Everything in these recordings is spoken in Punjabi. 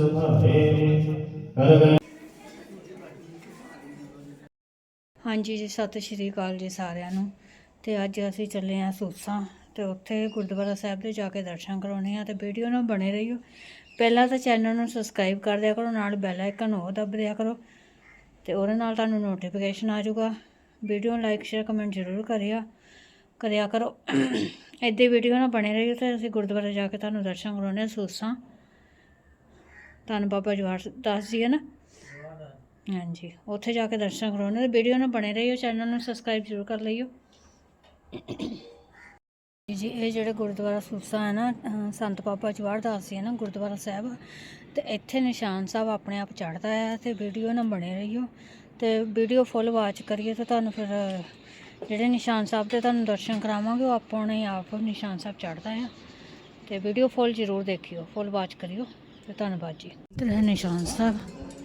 ਸੁਭਾਏ ਹਾਂਜੀ ਜੀ, ਸਤਿ ਸ਼੍ਰੀ ਅਕਾਲ ਜੀ ਸਾਰਿਆਂ ਨੂੰ। ਤੇ ਅੱਜ ਅਸੀਂ ਚੱਲੇ ਆਂ ਸੂਸਾਂ। ਤੇ ਉੱਥੇ ਗੁਰਦੁਆਰਾ ਸਾਹਿਬ ਦੇ ਜਾ ਕੇ ਦਰਸ਼ਨ ਕਰਾਉਣੇ ਆ ਤੇ ਵੀਡੀਓ ਨਾਲ ਬਣੇ ਰਹੀਓ। ਪਹਿਲਾਂ ਤਾਂ ਚੈਨਲ ਨੂੰ ਸਬਸਕ੍ਰਾਈਬ ਕਰ ਦਿਆ ਕਰੋ, ਨਾਲ ਬੈਲ ਆਈਕਨ ਉਹ ਦਬ ਦਿਆ ਕਰੋ। ਤੇ ਉਹਦੇ ਨਾਲ ਤੁਹਾਨੂੰ ਨੋਟੀਫਿਕੇਸ਼ਨ ਆ ਜਾਊਗਾ। ਵੀਡੀਓ ਨੂੰ ਲਾਈਕ ਸ਼ੇਅਰ ਕਮੈਂਟ ਜ਼ਰੂਰ ਕਰਿਆ ਕਰਿਆ ਕਰੋ। ਇੱਦਾਂ ਵੀਡੀਓ ਨਾਲ ਬਣੇ ਰਹੀਓ ਤੇ ਅਸੀਂ ਗੁਰਦੁਆਰਾ ਜਾ ਕੇ ਤੁਹਾਨੂੰ ਦਰਸ਼ਨ ਕਰਾਉਣੇ ਆ ਸੂਸਾਂ। ਤੁਹਾਨੂੰ ਬਾਬਾ ਜਵਾਰ ਜੀ ਹੈ ਨਾ? ਹਾਂਜੀ, ਉੱਥੇ ਜਾ ਕੇ ਦਰਸ਼ਨ ਕਰਾਉਣੇ ਤੇ ਵੀਡੀਓ ਨਾਲ ਬਣੇ ਰਹੀਓ ਚੈਨਲ ਨੂੰ ਸਬਸਕ੍ਰਾਈਬ ਜ਼ਰੂਰ ਕਰ ਲਈਓ। ਜੀ, ਇਹ ਜਿਹੜੇ ਗੁਰਦੁਆਰਾ ਸੂਸਾ ਹੈ ਨਾ ਸੰਤ ਬਾਬਾ ਜਵਾਹਰ ਦਾਸ ਜੀ ਹੈ ਨਾ, ਗੁਰਦੁਆਰਾ ਸਾਹਿਬ, ਤੇ ਇੱਥੇ ਨਿਸ਼ਾਨ ਸਾਹਿਬ ਆਪਣੇ ਆਪ ਚੜ੍ਹਦਾ ਹੈ ਤੇ ਵੀਡੀਓ ਨਾਲ ਬਣੇ ਰਹੀਓ। ਤੇ ਵੀਡੀਓ ਫੁੱਲ ਵਾਚ ਕਰੀਏ ਤਾਂ ਤੁਹਾਨੂੰ ਫਿਰ, ਜਿਹੜੇ ਨਿਸ਼ਾਨ ਸਾਹਿਬ ਦੇ ਤੁਹਾਨੂੰ ਦਰਸ਼ਨ ਕਰਾਵਾਂਗੇ, ਉਹ ਆਪਣੇ ਆਪ ਨਿਸ਼ਾਨ ਸਾਹਿਬ ਚੜ੍ਹਦਾ ਹੈ। ਤੇ ਵੀਡੀਓ ਫੁੱਲ ਜ਼ਰੂਰ ਦੇਖਿਓ ਫੁੱਲ ਵਾਚ ਕਰਿਓ। ਤੇ ਧੰਨਵਾਦ ਜੀ। ਤੇ ਇਹ ਨਿਸ਼ਾਨ ਸਾਹਿਬ,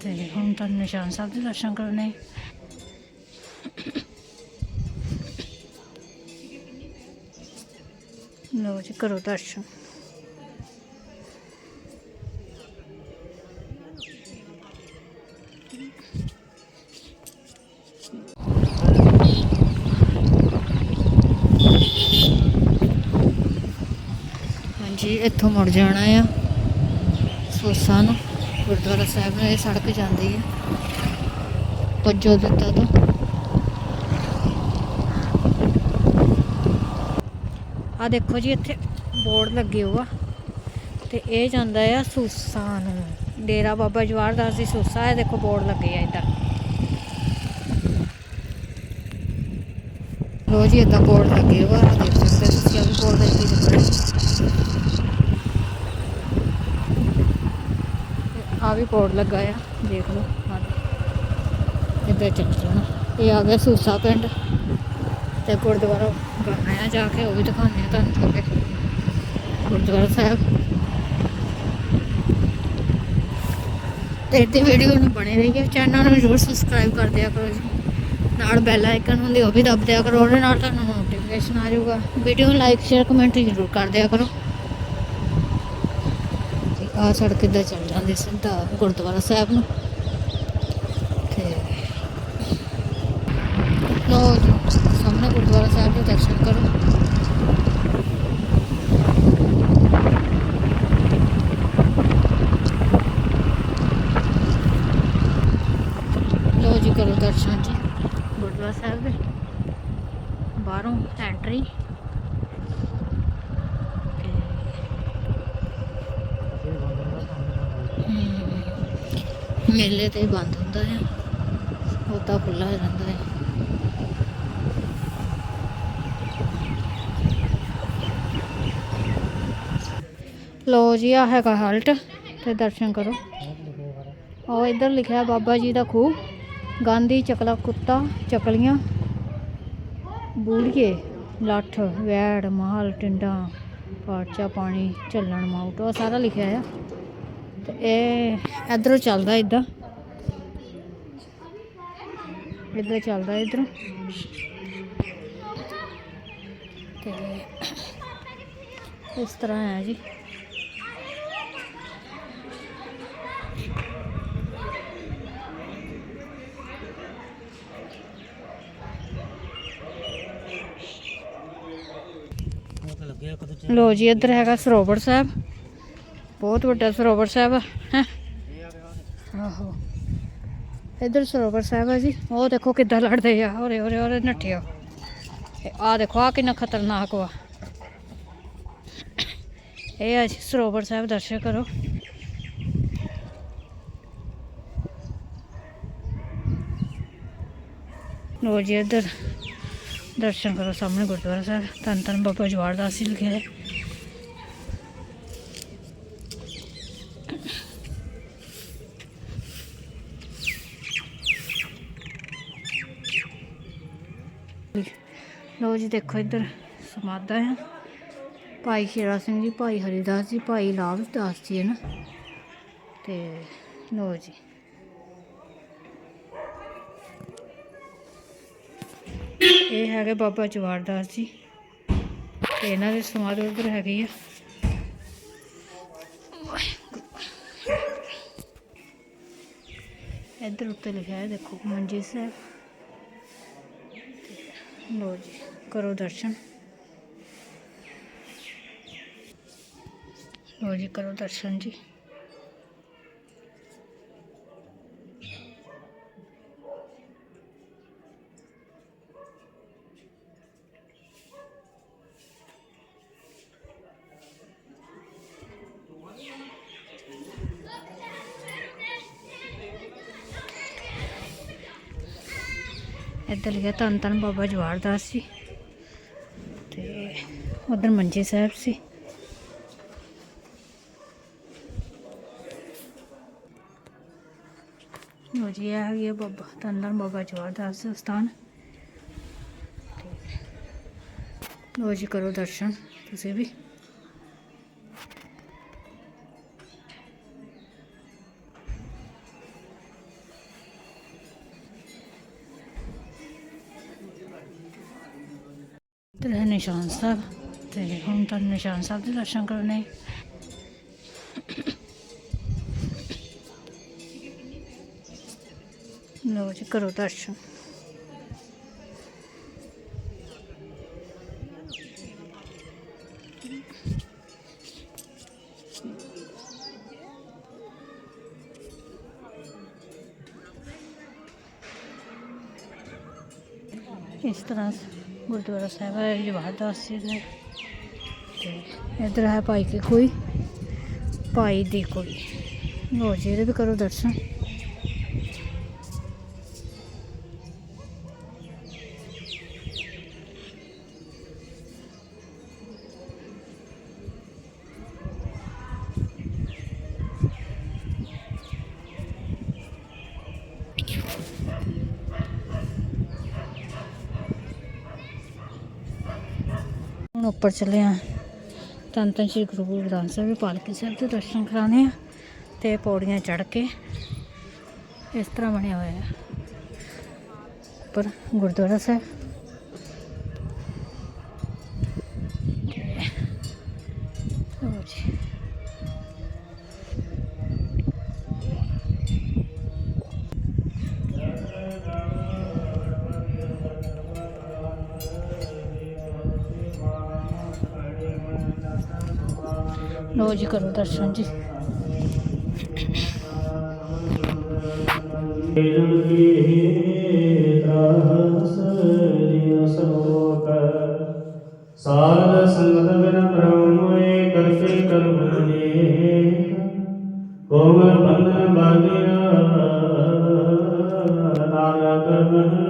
ਤੇ ਹੁਣ ਤੁਹਾਨੂੰ ਨਿਸ਼ਾਨ ਸਾਹਿਬ ਦੇ ਦਰਸ਼ਨ ਕਰਨੇ। ਲੋ ਜੀ, ਕਰੋ ਦਰਸ਼ਨ। ਹਾਂਜੀ, ਇੱਥੋਂ ਮੁੜ ਜਾਣਾ ਆ। ਸੋਸਾ ਨੂੰ, ਗੁਰਦੁਆਰਾ ਸਾਹਿਬ ਨੂੰ, ਇਹ ਸੜਕ ਜਾਂਦੀ ਹੈ। ਪੱਜੋ ਦਿੱਤਾ ਤੋਂ। ਆ ਦੇਖੋ ਜੀ, ਇੱਥੇ ਬੋਰਡ ਲੱਗੇ ਹੋਆ ਤੇ ਇਹ ਜਾਂਦਾ ਆ ਸੂਸਾ ਨੂੰ। ਡੇਰਾ ਬਾਬਾ ਜਵਾਹਰ ਦਾਸ ਦੀ ਸੂਸਾ ਹੈ ਦੇਖੋ ਬੋਰਡ ਲੱਗੇ ਆ ਇੱਧਰ। ਲੋ ਜੀ, ਇੱਦਾਂ ਬੋਰਡ ਲੱਗੇ ਹੋਆ ਦੇਖ। ਸਕਦੇ ਹੋ ਤੁਸੀਂ ਆ ਵੀ ਬੋਰਡ ਲੱਗੇ ਦੇਖੋ ਆ ਵੀ ਬੋਰਡ ਲੱਗਾ ਆ, ਦੇਖ ਲਓ। ਹਾਂ ਇੱਧਰ ਚੱਲ ਜਾਣਾ ਇਹ ਆ ਗਿਆ ਸੂਸਾ ਪਿੰਡ। ਤੇ ਗੁਰਦੁਆਰਾ ਗਾਣਾ ਆ ਜਾ ਕੇ, ਉਹ ਵੀ ਦਿਖਾਉਂਦੇ ਆ ਤੁਹਾਨੂੰ ਥੋੜੇ ਗੁਰਦੁਆਰਾ ਸਾਹਿਬ। ਤੇ ਇਹਦੀ ਵੀਡੀਓ ਨੂੰ ਬਣੇ ਰਹੀਏ। ਚੈਨਲ ਨੂੰ ਜ਼ਰੂਰ ਸਬਸਕ੍ਰਾਈਬ ਕਰ ਦਿਆ ਕਰੋ ਜੀ। ਨਾਲ ਬੈਲ ਆਈਕਨ ਹੁੰਦੀ, ਉਹ ਵੀ ਦਬ ਦਿਆ ਕਰੋ। ਉਹਦੇ ਨਾਲ ਤੁਹਾਨੂੰ ਨੋਟੀਫਿਕੇਸ਼ਨ ਆ ਜਾਊਗਾ। ਵੀਡੀਓ ਲਾਈਕ ਸ਼ੇਅਰ ਕਮੈਂਟ ਜ਼ਰੂਰ ਕਰ ਦਿਆ ਕਰੋ। ਆ ਸੜਕ ਇੱਦਾਂ ਚੱਲ ਜਾਂਦੀ ਸਿੱਧਾ ਗੁਰਦੁਆਰਾ ਸਾਹਿਬ ਨੂੰ। ਤੇ ਲੋ ਸਾਹਮਣੇ ਗੁਰਦੁਆਰਾ ਸਾਹਿਬ ਦੇ ਦਰਸ਼ਨ ਕਰੋ। ਲੋ ਜੀ ਕਰੋ ਦਰਸ਼ਨ ਜੀ, ਗੁਰਦੁਆਰਾ ਸਾਹਿਬ ਦੇ ਬਾਹਰੋਂ ਐਂਟਰੀ ਤੇ ਹਮ, ਮੇਲੇ ਤੇ ਬੰਦ ਹੁੰਦਾ ਹੈ। ਉਹ ਤਾਂ ਖੁੱਲਾ ਰਹਿੰਦਾ ਹੈ। ਲੋ ਜੀ ਆ ਹੈਗਾ ਹਲਟ ਤੇ ਦਰਸ਼ਨ ਕਰੋ। ਉਹ ਇੱਧਰ ਲਿਖਿਆ ਬਾਬਾ ਜੀ ਦਾ ਖੂਹ, ਗਾਂਧੀ, ਚਕਲਾ, ਕੁੱਤਾ ਚਕਲੀਆਂ ਬੂੜੀਏ, ਲੱਠ, ਵੈੜ, ਮਾਲ, ਟਿੰਡਾ ਪਾਰਚਾ ਪਾਣੀ ਚੱਲਣ ਮਾਊਟ ਉਹ ਸਾਰਾ ਲਿਖਿਆ ਆ। ਤੇ ਇਹ ਇਧਰੋਂ ਚੱਲਦਾ ਇਦਾਂ ਇੱਧਰ ਚੱਲਦਾ ਇਧਰੋਂ। ਤੇ ਇਸ ਤਰ੍ਹਾਂ ਹੈ ਜੀ। ਲੋ ਜੀ, ਇੱਧਰ ਹੈਗਾ ਸਰੋਵਰ ਸਾਹਿਬ। ਬਹੁਤ ਵੱਡਾ ਸਰੋਵਰ ਸਾਹਿਬ ਹੈ? ਆਹੋ। ਇੱਧਰ ਸਰੋਵਰ ਸਾਹਿਬ ਹੈ ਜੀ। ਉਹ ਦੇਖੋ ਕਿੱਦਾਂ ਲੜਦੇ ਆ। ਹੋਰੇ ਹੋਰੇ ਹੋਰੇ ਨੱਠਿਆ ਆ ਦੇਖੋ ਆ ਕਿੰਨਾ ਖਤਰਨਾਕ ਵਾ। ਇਹ ਆ ਜੀ ਸਰੋਵਰ ਸਾਹਿਬ, ਦਰਸ਼ਨ ਕਰੋ। ਲੋ ਜੀ ਇੱਧਰ ਦਰਸ਼ਨ ਕਰੋ ਸਾਹਮਣੇ ਗੁਰਦੁਆਰਾ ਸਾਹਿਬ। ਧੰਨ ਧੰਨ ਬਾਬਾ ਜਵਾਹਰ ਦਾਸ ਜੀ ਲਿਖਿਆ ਹੈ। ਲੋ ਜੀ ਦੇਖੋ ਇੱਧਰ ਸਮਾਧਾ ਆ ਭਾਈ ਸ਼ੇਰਾ ਸਿੰਘ ਜੀ, ਭਾਈ ਹਰੀਦਾਸ ਜੀ, ਭਾਈ ਲਾਭਦਾਸ ਜੀ ਹੈ ਨਾ ਤੇ ਲੋ ਜੀ। ਇਹ ਹੈਗੇ ਬਾਬਾ ਜਵਾਹਰਦਾਸ ਜੀ। ਤੇ ਇਹਨਾਂ ਦੇ ਸਮਾਧ ਉੱਧਰ ਹੈਗੀ ਆ। ਇੱਧਰ ਉੱਤੇ ਲਿਖਿਆ ਹੈ, ਦੇਖੋ, ਮੰਜੀ ਸਾਹਿਬ। ਤੇ ਲੋ ਜੀ। ਕਰੋ ਦਰਸ਼ਨ। ਲੋ ਜੀ, ਕਰੋ ਦਰਸ਼ਨ ਜੀ। ਇੱਧਰ ਲਿਖਿਆ ਧੰਨ ਧੰਨ ਬਾਬਾ ਜਵਾਹਰ ਦਾਸ ਜੀ। ਉਧਰ ਮੰਜੀ ਸਾਹਿਬ ਸੀ। ਲੋ ਜੀ, ਇਹ ਹੈਗੀ ਬਾਬਾ ਧੰਨ ਧੰਨ ਬਾਬਾ ਜਵਾਹਰ ਦਾਸ ਸਥਾਨ। ਲੋ ਜੀ, ਕਰੋ ਦਰਸ਼ਨ, ਤੁਸੀਂ ਵੀ। ਇੱਧਰ ਨਿਸ਼ਾਨ ਸਾਹਿਬ। ਤੇ ਹੁਣ ਤਾਂ ਨਿਸ਼ਾਨ ਸਾਹਿਬ ਦੇ ਦਰਸ਼ਨ ਕਰਨੇ ਲੋ ਜੀ ਕਰੋ ਦਰਸ਼ਨ ਇਸ ਤਰ੍ਹਾਂ ਗੁਰਦੁਆਰਾ ਸਾਹਿਬ ਹੈ ਜਵਾਹਰ ਦਾਸ ਜੀ ਦਾ ਤੇ ਇਧਰ ਹੈ ਭਾਈ ਕੀ ਕੋਈ? ਭਾਈ ਦੀ ਕੋਈ। ਲੋ ਜੀ, ਇਹਦੇ ਵੀ ਕਰੋ ਦਰਸ਼ਨ। ਹੁਣ ਉੱਪਰ ਚੱਲੇ ਆ। ਧੰਨ ਧੰਨ ਸ਼੍ਰੀ ਗੁਰੂ ਗੋਬਿੰਦ ਗ੍ਰੰਥ ਸਾਹਿਬ ਦੇ ਪਾਲਕੀ ਸਾਹਿਬ ਦੇ ਦਰਸ਼ਨ ਕਰਾਣੇ ਆ ਤੇ ਪੌੜੀਆਂ ਚੜ੍ਹ ਕੇ ਇਸ ਤਰ੍ਹਾਂ ਬਣਿਆ ਹੋਇਆ ਹੈ ਉੱਪਰ ਗੁਰਦੁਆਰਾ ਸਾਹਿਬ। ਲੋ ਜੀ ਕਰੋ ਦਰਸ਼ਨ ਜੀ। ਸਾਧ ਸੰਗਤ ਬਿਨ ਬ੍ਰਹਮ ਕਰਤੇ ਕਰਮ ਨੇ ਕੋਮਲ ਬੰਧਨ ਬਾਗਿਆ ਨਾਨਕ ਕਰਮ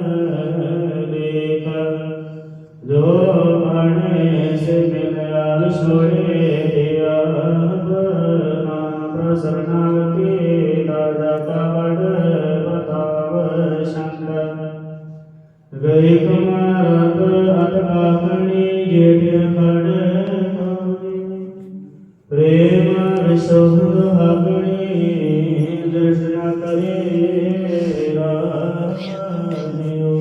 ਗਈ ਕੁਮਾਰ ਅਤ ਆਪਣੀ ਜੇਠ ਖੜ ਪ੍ਰੇਮ ਵਿਸੋਹ ਆਪਣੀ ਦਰਸ਼ਨ ਕਰੇ ਰਾਜਿਓ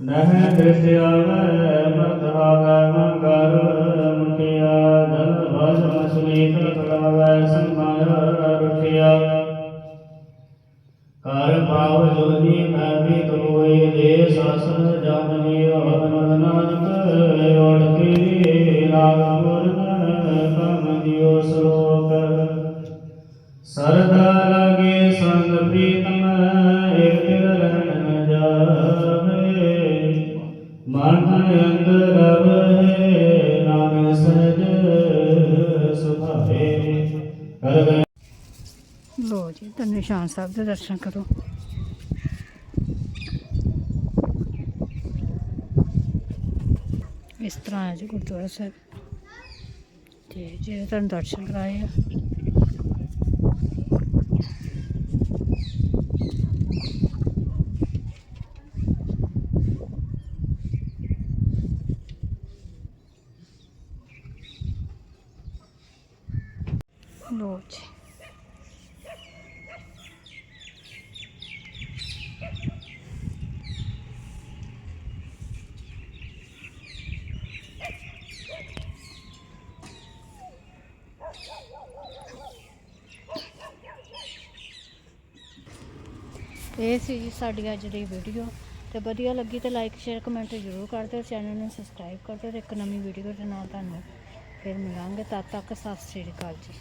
ਨਹਿ ਦ੍ਰਿਸ਼ਿਆ ਮਤ ਆਵੈ ਮੁਟਿਆ ਜਲ ਭਜ ਮਛਲੀ ਤੜਾਵੈ ਸੰਮਾਇਆ ਰਖਿਆ ਕਰ ਪਾਵ ਜੋਨੀ ਮੈਂ ਵੀ ਤੋਏ ਦੇ ਸਾਸਨ ਜਨ ਨਾਨਕ ਓੜ ਕੇ ਰਾਗ ਮੁਰਨ ਕਮ ਦਿਓ ਸ਼ਲੋਕ। ਸਰਦਾ ਲਾਗੇ ਸੰਗ ਪ੍ਰੀਤਮ, ਇਕ ਦਿਨ ਰਹਿਣ ਨ ਜਾਵੇ। ਮਨ ਅੰਦਰ ਰਵੇ, ਨਾਮ ਸਜ ਸੁਭਾਏ ਲੋ ਜੀ ਤਾਂ ਨਿਸ਼ਾਨ ਸਾਹਿਬ ਦੇ ਦਰਸ਼ਨ ਕਰੋ। ਇਸ ਤਰ੍ਹਾਂ ਹੈ ਜੀ ਗੁਰਦੁਆਰਾ ਸਾਹਿਬ। ਤੇ ਜਿਹੜੇ ਤੁਹਾਨੂੰ ਦਰਸ਼ਨ ਕਰਾਏ ਆ। ਲੋ ਜੀ। ਇਹ ਸੀ ਜੀ ਸਾਡੀ ਅੱਜ ਦੀ ਵੀਡੀਓ ਤੇ ਵਧੀਆ ਲੱਗੀ ਤੇ ਲਾਈਕ ਸ਼ੇਅਰ ਕਮੈਂਟ ਜ਼ਰੂਰ ਕਰ ਦਿਓ। ਚੈਨਲ ਨੂੰ ਸਬਸਕ੍ਰਾਈਬ ਕਰ ਦਿਓ ਤੇ ਇੱਕ ਨਵੀਂ ਵੀਡੀਓ ਦੇ ਨਾਲ ਤੁਹਾਨੂੰ ਫਿਰ ਮਿਲਾਂਗੇ। ਤਦ ਤੱਕ ਸਤਿ ਸ਼੍ਰੀ ਅਕਾਲ ਜੀ।